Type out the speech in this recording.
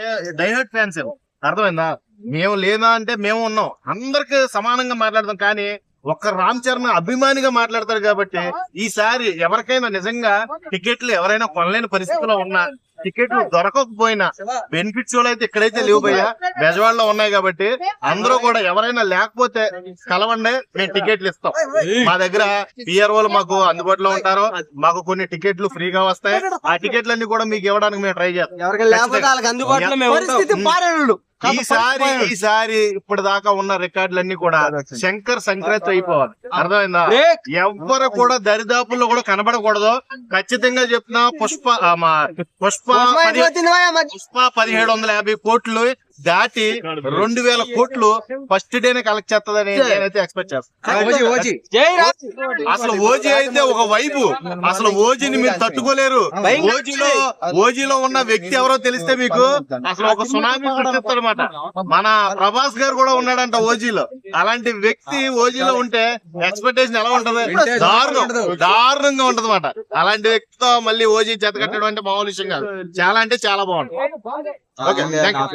అంటే డైహర్ట్ ఫ్యాన్స్ అర్థమైందా? మేము లేదా అంటే మేము ఉన్నాం. అందరికి సమానంగా మాట్లాడతాం కానీ ఒక్క రామ్ చరణ్ అభిమానిగా మాట్లాడతారు కాబట్టి ఈసారి ఎవరికైనా నిజంగా టికెట్లు ఎవరైనా కొనలేని పరిస్థితిలో ఉన్నా టికెట్లు దొరకకపోయినా బెనిఫిట్ షోలు అయితే ఇక్కడైతే లేవు భయ్యా బెజవాడలో ఉన్నాయి కాబట్టి అందరూ కూడా ఎవరైనా లేకపోతే కలవండి మేము టికెట్లు ఇస్తాం. మా దగ్గర పిఆర్ఓలు మాకు అందుబాటులో ఉంటారు. మాకు కొన్ని టికెట్లు ఫ్రీగా వస్తాయి. ఆ టికెట్లన్నీ కూడా మీకు ఇవ్వడానికి మేము ట్రై చేస్తాం. ఈసారి ఈసారి ఇప్పుడు దాకా ఉన్న రికార్డులన్నీ కూడా శంకర్ సంక్రాంతి అయిపోవాలి. అర్థమైందా. ఎవ్వరు కూడా దరిదాపుల్లో కూడా కనబడకూడదు. ఖచ్చితంగా చెప్తున్నా పుష్ప పుష్ప. పుష్ప పదిహేడు వందల యాభై కోట్లు దాటి రెండు వేల కోట్లు ఫస్ట్ డేనే కలెక్ట్ చేస్తుందని నేనైతే ఎక్స్పెక్ట్ చేస్తాను. అసలు ఓజీ అయితే ఒక వైపు అసలు ఓజీని మీరు తట్టుకోలేరు. ఓజీలో ఓజీలో ఉన్న వ్యక్తి ఎవరో తెలిస్తే మీకు అసలు ఒక సునామీ సృష్టిస్తారన్నమాట మన ప్రభాస్ గారు కూడా ఉన్నాడంట ఓజీలో. అలాంటి వ్యక్తి ఓజీలో ఉంటే ఎక్స్పెక్టేషన్ ఎలా ఉంటది? దారుణం. దారుణంగా ఉంటది అలాంటి వ్యక్తితో మళ్ళీ ఓజీ జత కట్టడం అంటే మామూలు విషయం కాదు. చాలా అంటే చాలా బాగుంటుంది. ఓకే. Thank you